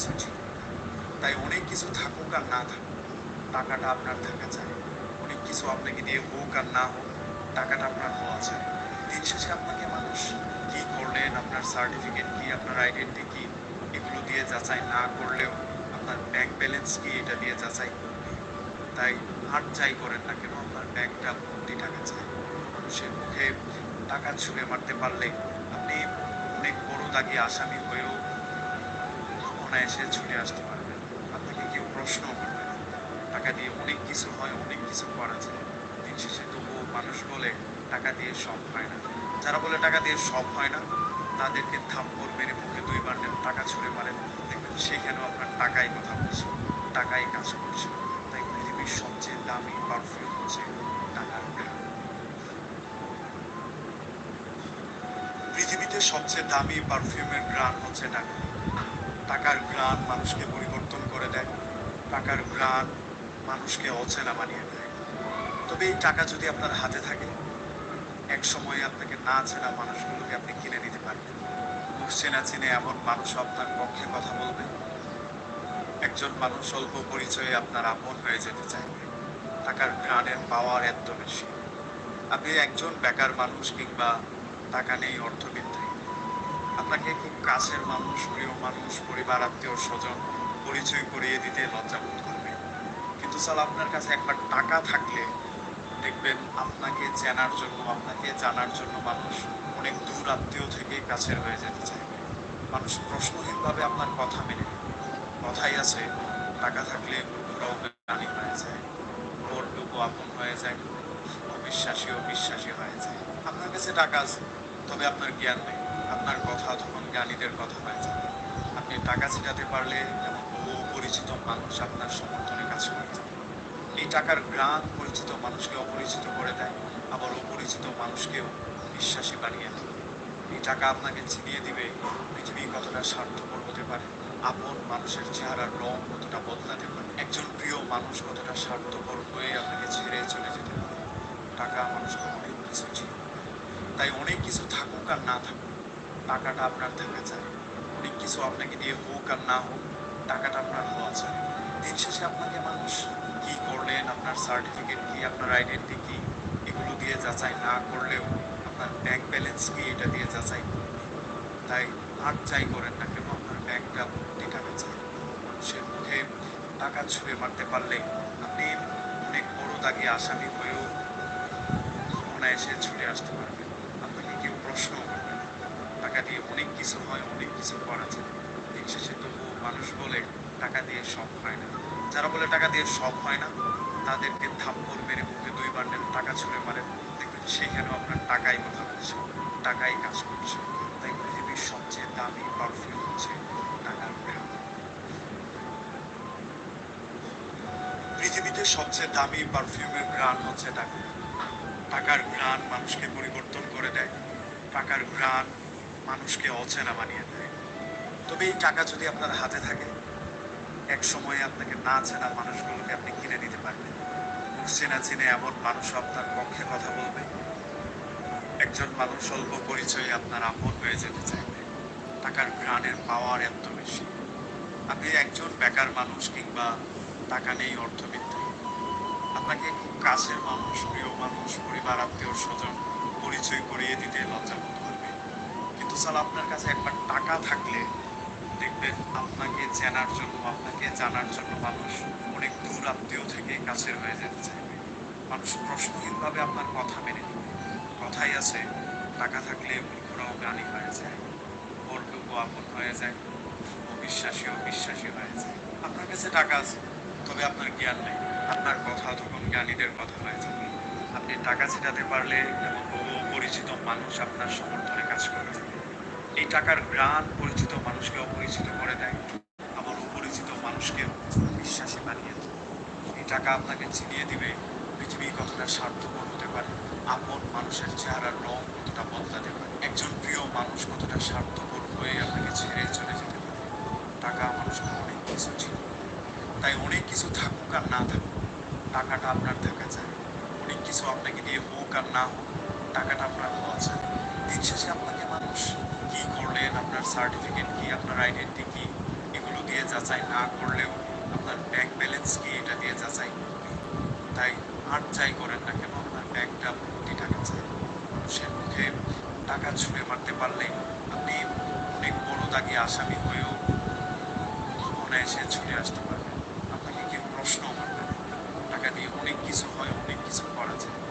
কিছু ঠিক না। তাই অনেক কিছু থাকুক আর না থাকুক, টাকাটা আপনার থাকা চাই অনেক কিছু আপনাকে দিয়ে হোক আর না হোক, টাকাটা আপনার হওয়া চাই দিন শেষে আপনাকে মানুষ কি করলেন, আপনার সার্টিফিকেট কি, আপনার আইডেন্টি কি, এগুলো দিয়ে যাচাই না করলেও আপনার ব্যাংক ব্যালেন্স কি, এটা দিয়ে যাচাই করবে। তাই আর যাই করেন না কেন, আপনার ব্যাংকটা ভর্তি টাকা চাই। মানুষের মুখে টাকা ছুঁড়ে মারতে পারলে অনেক বড় দাগি আসামি হয়েও অনায়াসে ছুটে আসতে পারবেন আপনাকে কেউ প্রশ্ন করবে না। টাকা দিয়ে অনেক কিছু হয়, অনেক কিছু করা যায়। দিন শেষে তবুও মানুষ বলে, টাকা দিয়ে সব হয় না। যারা বলে টাকা দিয়ে সব হয় না, তাদেরকে থাপ্পড় মেরে মুখে দুই বান্ডেল টাকা ছুঁড়ে মারেন। দেখবেন সেখানেও আপনার টাকাই কথা বলছে? টাকাই কাজ করছে। তাই পৃথিবীর সবচেয়ে দামি পারফিউম হচ্ছে পৃথিবীতে সবচেয়ে দামি পারফিউমের গ্রান হচ্ছে টাকা। টাকার গ্রান মানুষকে পরিবর্তন করে দেয়, টাকার গ্রান মানুষকে অচেনা বানিয়ে দেয়। তবে এই টাকা যদি আপনার হাতে থাকে, এক সময় আপনাকে না চেনা মানুষগুলোকে আপনি কিনে নিতে পারবেন। মুখ চেনা চিনে এমন মানুষ আপনার পক্ষে কথা বলবে। একজন মানুষ অল্প পরিচয়ে আপনার আপন হয়ে যেতে চাইবে। টাকার গ্রানের পাওয়ার এত বেশি। আপনি একজন বেকার মানুষ কিংবা টাকা নেই অর্থবিদ্যায় আপনাকে খুব কাছের মানুষ, প্রিয় মানুষ, পরিবার, আত্মীয়, স্বজন পরিচয় করিয়ে দিতে লজ্জাবোধ করবে। কিন্তু স্যার, আপনার কাছে একবার টাকা থাকলে দেখবেন আপনাকে চেনার জন্য, আপনাকে জানার জন্য মানুষ অনেক দূর আত্মীয় থেকে কাছের হয়ে যেতে চাইবে মানুষ প্রশ্নহীনভাবে আপনার কথা মেনে কথাই আছে, টাকা থাকলে জ্ঞানী হয়ে যায়। বড়টুকু আপন হয়ে যায়। অবিশ্বাসী অবিশ্বাসী হয়ে যায়। আপনার কাছে টাকা আছে, তবে আপনার জ্ঞান নেই। আপনার কথা তখন জ্ঞানীদের কথা হয়ে। আপনি টাকা ছিটাতে পারলে এমন বহু পরিচিত মানুষ আপনার সমর্থনে কাজ করে। এই টাকার গ্রান পরিচিত মানুষকে অপরিচিত করে দেয়, আবার অপরিচিত মানুষকেও বিশ্বাসী বানিয়ে দেয়। এই টাকা আপনাকে চিনিয়ে দিবে, পৃথিবী কতটা স্বার্থপর হতে পারে, আপন মানুষের চেহারার রং কতটা বদলাতে পারে, একজন প্রিয় মানুষ কতটা স্বার্থপর হয়ে আপনাকে ছেড়ে চলে যেতে পারে। টাকা মানুষকে অনেক কিছু ছিল। তাই অনেক কিছু থাকুক আর না থাকুক টাকাটা আপনার থাকা চাই অনেক কিছু আপনাকে দিয়ে হোক আর না হোক, টাকাটা আপনার হওয়া চাই। দিন শেষে আপনাকে মানুষ কি করলেন আপনার সার্টিফিকেট কি, আপনার আইডেন্টি কি, এগুলো দিয়ে যাচাই না করলেও আপনার ব্যাংক ব্যালেন্স কি, এটা দিয়ে যাচাই তাই আর যাই করেন না কেন, আপনার ব্যাংকটা ভর্তি টাকা চাই। মানুষের মুখে টাকা ছুঁড়ে মারতে পারলে আপনি অনেক বড় দাগি আসামি হয়েও অনায়াসে ছুটে আসতে পারবেন আপনাকে কেউ প্রশ্ন করবে না টাকা দিয়ে অনেক কিছু হয়, অনেক কিছু করা যায়। দিন শেষে তবুও মানুষ বলে, টাকা দিয়ে সব হয় না। যারা বলে টাকা দিয়ে সব হয় না, তাদেরকে থাপ্পড় মেরে মুখে দুই বান্ডেল টাকা ছুঁড়ে মারেন। দেখবেন সেখানেও আপনার টাকাই কথা বলছে টাকাই কাজ করছে। তাই পৃথিবীর সবচেয়ে দামি পারফিউম হচ্ছে টাকার ঘ্রাণ। পৃথিবীতে সবচেয়ে দামি পারফিউমের গ্রান হচ্ছে টাকা। টাকার গ্রান মানুষকে পরিবর্তন করে দেয়। টাকার গ্রান মানুষকে অচেনা বানিয়ে দেয়। তবে এই টাকা যদি আপনার হাতে থাকে, এক সময়ে আপনাকে না চেনা মানুষগুলোকে আপনি কিনে নিতে পারবেন। চেনা চিনে এমন মানুষ আপনার পক্ষে কথা বলবে। একজন মানুষ অল্প পরিচয়ে আপনার আপন হয়ে যেতে চাইবে। টাকার গ্রানের পাওয়ার এত বেশি। আপনি একজন বেকার মানুষ কিংবা টাকা নেই অর্থবিদ্যায় আপনাকে খুব কাছের মানুষ, প্রিয় মানুষ, পরিবার, আত্মীয় স্বজন পরিচয় করিয়ে দিতে করবে কিন্তু স্যার আপনার কাছে একবার টাকা থাকলে দেখবেন আপনাকে চেনার জন্য, আপনাকে জানার জন্য মানুষ অনেক দূর আত্মীয় থেকে কাছের হয়ে যেতে চাইবে মানুষ প্রশ্নহীনভাবে আপনার কথা মেনে নেবে। কথাই আছে, টাকা থাকলে মূর্খরাও জ্ঞানী হয়ে যায় বড়টুকু আপন হয়ে যায় অবিশ্বাসী অবিশ্বাসী হয়ে যায়। আপনার কাছে টাকা আছে, তবে আপনার জ্ঞান নেই। আপনার কথা তখন জ্ঞানীদের কথা হয়ে যাবে। আপনি টাকা ছিটাতে পারলে এমন বহু পরিচিত মানুষ আপনার সমর্থনে কাজ করে যাবে। এই টাকার গ্রান পরিচিত মানুষকে অপরিচিত করে দেয়। আবার অপরিচিত মানুষকে বিশ্বাসী বানিয়ে দেয়। এই টাকা আপনাকে চিনিয়ে দিবে পৃথিবী কতটা স্বার্থপর হতে পারে। আপন মানুষের চেহারার রং কতটা বদলাতে পারে একজন প্রিয় মানুষ কতটা স্বার্থপর হয়ে আপনাকে ছেড়ে চলে যেতে পারে। টাকা মানুষকে অনেক কিছু ছিল। তাই অনেক কিছু থাকুক আর না থাকুক, টাকাটা আপনার থাকা চাই। অনেক কিছু আপনাকে দিয়ে হোক আর না হোক, টাকাটা আপনার হওয়া চাই। দিন শেষে আপনাকে মানুষ কি করলেন, আপনার সার্টিফিকেট কি, আপনার আইডেন্টি কি, এগুলো দিয়ে যাচাই না করলেও আপনার ব্যাংক ব্যালেন্স কি, এটা দিয়ে যাচাই তাই আর যাই করেন না কেন, আপনার ব্যাংকটা ভর্তি টাকা চাই। মানুষের মুখে টাকা ছুঁড়ে মারতে পারলে আপনি অনেক বড় দাগি আসামি হয়েও অনায়াসে ছুটে আসতে পারবেন। আপনাকে কেউ প্রশ্ন করবে। টাকা দিয়ে অনেক কিছু হয়, অনেক কিছু করা যায়।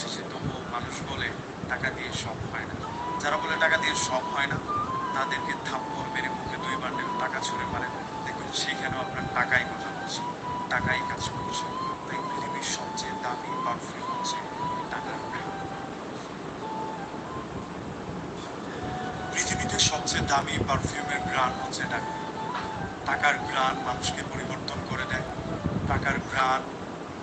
শেষে তবুও মানুষ বলে টাকা দিয়ে সব হয় না। যারা বলে টাকা দিয়ে সব হয় না, তাদেরকে থাপ্পড় মেরে মুখে দুই বান্ডেল টাকা ছুঁড়ে মারেন দেখুন, সেখানেও আপনার টাকাই কথা বলছে, টাকাই কাজ করছে। তাই পৃথিবীর সবচেয়ে দামি পারফিউম হচ্ছে টাকার পৃথিবীতে সবচেয়ে দামি পারফিউমের গ্রান হচ্ছে টাকা। টাকার গ্রান মানুষকে পরিবর্তন করে দেয়। টাকার গ্রান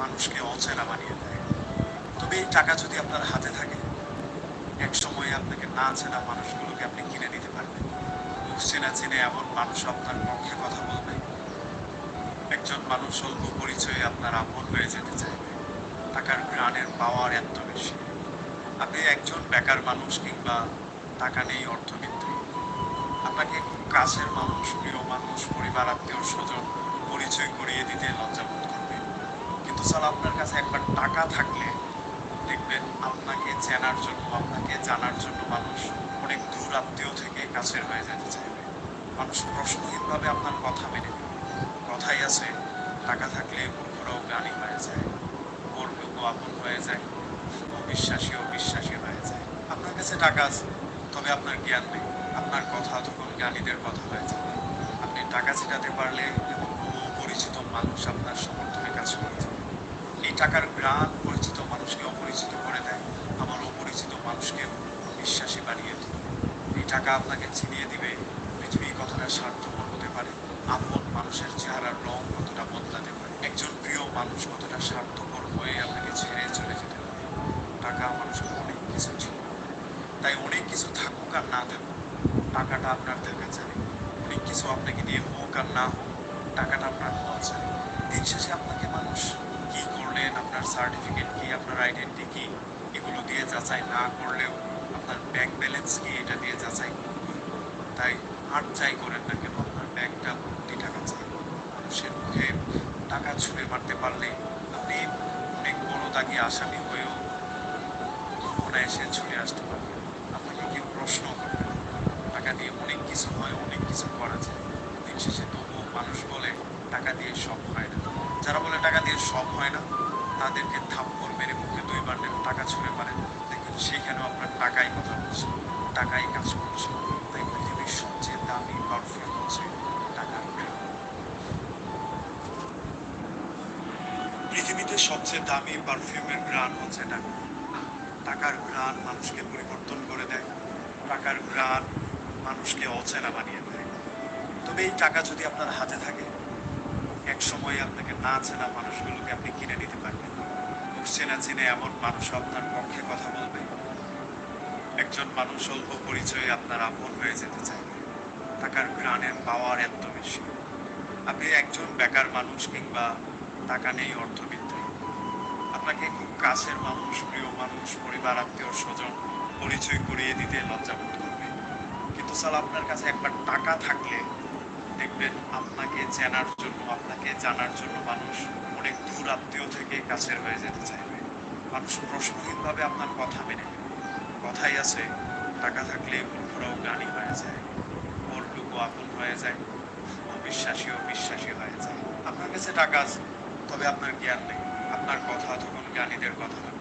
মানুষকে অচেনা বানিয়ে দেয়। তবে এই টাকা যদি আপনার হাতে থাকে, এক সময় আপনাকে না চেনা মানুষগুলোকে আপনি কিনে নিতে পারবেন। চেনা চেনে এমন মানুষ আপনার পক্ষে কথা বলবে। একজন মানুষ অল্প পরিচয়ে আপনার আপন হয়ে যেতে চাইবে টাকার গ্রানের পাওয়ার এত বেশি। আপনি একজন বেকার মানুষ কিংবা টাকা নেই অর্থবিত্ত আপনাকে কাছের মানুষ, প্রিয় মানুষ, পরিবার, আত্মীয় স্বজন পরিচয় করিয়ে দিতে লজ্জাবোধ করবে। কিন্তু স্যার আপনার কাছে একবার টাকা থাকলে দেখবেন আপনাকে চেনার জন্য, আপনাকে জানার জন্য মানুষ অনেক দূর আত্মীয় থেকে কাছের হয়ে যেতে চাইবে। মানুষ প্রশ্নহীনভাবে আপনার কথা মেনে নেবে। কথাই আছে, টাকা থাকলে মূর্খরাও জ্ঞানী হয়ে যায়। গর্বও আপন হয়ে যায়, অবিশ্বাসীও বিশ্বাসী হয়ে যায়। আপনার কাছে টাকা আছে, তবে আপনার জ্ঞান নেই। আপনার কথা তখন জ্ঞানীদের কথা হয়ে যাবে। আপনি টাকা ছিটাতে পারলে কোনো পরিচিত মানুষ আপনার সমর্থনে কাজ যাবে। এই টাকার গ্রান পরিচিত মানুষকে অপরিচিত করে দেয় আমার অপরিচিত মানুষকে বিশ্বাসী বানিয়ে দেয় এই টাকা আপনাকে চিনিয়ে দিবে। পৃথিবী কতটা স্বার্থপর হতে পারে, আপন মানুষের চেহারার রং কতটা বদলাতে পারে, একজন প্রিয় মানুষ কতটা স্বার্থপর হয়ে আপনাকে ছেড়ে চলে যেতে পারে। টাকা মানুষকে অনেক কিছু ছিল। তাই অনেক কিছু থাকুক আর না থাকুক, টাকাটা আপনার থাকা চাই অনেক কিছু আপনাকে দিয়ে হোক আর না হোক, টাকাটা আপনার হওয়া চাই দিন শেষে আপনাকে মানুষ কি করলেন, আপনার সার্টিফিকেট কি, আপনার আইডেন্টি কি, এগুলো দিয়ে যাচাই না করলেও আপনার ব্যাংক ব্যালেন্স কি এটা দিয়ে যাচাই তাই আর যাই করেন না কেন, আপনার ব্যাংকটা ভর্তি টাকা চাই। মানুষের মুখে টাকা ছুঁড়ে মারতে পারলে আপনি অনেক বড় দাগি আসামি হয়েও অনায়াসে ছুটে আসতে পারবেন। আপনাকে কেউ প্রশ্ন করবে টাকা দিয়ে অনেক কিছু হয়, অনেক কিছু করা যায়। দিন শেষে তবুও মানুষ বলে, টাকা দিয়ে সব হয় না। যারা বলে টাকা দিয়ে সব হয় না, তাদেরকে থাপ্পড় মেরে মুখে দুই বান্ডেল টাকা ছুঁড়ে দেখুন সেখানেও আপনার টাকাই কথা বলছে? টাকাই কাজ করছে। তাই পৃথিবীর সবচেয়ে দামি পারফিউম হচ্ছে টাকার পৃথিবীতে সবচেয়ে দামি পারফিউমের গ্রান হচ্ছে টাকা। টাকার গ্রান মানুষকে পরিবর্তন করে দেয়। টাকার গ্রান মানুষকে অচেনা বানিয়ে দেয়। তবে এই টাকা যদি আপনার হাতে থাকে, এক সময় আপনাকে না চেনা মানুষগুলোকে আপনি কিনে নিতে পারবেন চেনা চেনে এমন মানুষ আপনার পক্ষে কথা বলবে? একজন মানুষ অল্প পরিচয়ে আপনার আপন হয়ে যেতে চায়। টাকার গ্রানের পাওয়ার এত বেশি। আপনি একজন বেকার মানুষ কিংবা টাকা নেই অর্থবিত্ত আপনাকে খুব কাছের মানুষ, প্রিয় মানুষ, পরিবার, আত্মীয় স্বজন পরিচয় করিয়ে দিতে লজ্জাবোধ করবে। কিন্তু স্যার, আপনার কাছে একবার টাকা থাকলে দেখবেন আপনাকে চেনার জন্য, আপনাকে জানার জন্য মানুষ আত্মীয় থেকে কাছের হয়ে যেতে চাইবে। মানুষ প্রশ্নহীনভাবে আপনার কথা মেনে কথাই আছে, টাকা থাকলে ঘোরাও গানি হয়ে যায়। গর্বও আপন হয়ে যায়, অবিশ্বাসীও বিশ্বাসী হয়ে যায়। আপনার কাছে টাকা আছে, তবে আপনার জ্ঞান নেই। আপনার কথা তখন জ্ঞানীদের কথা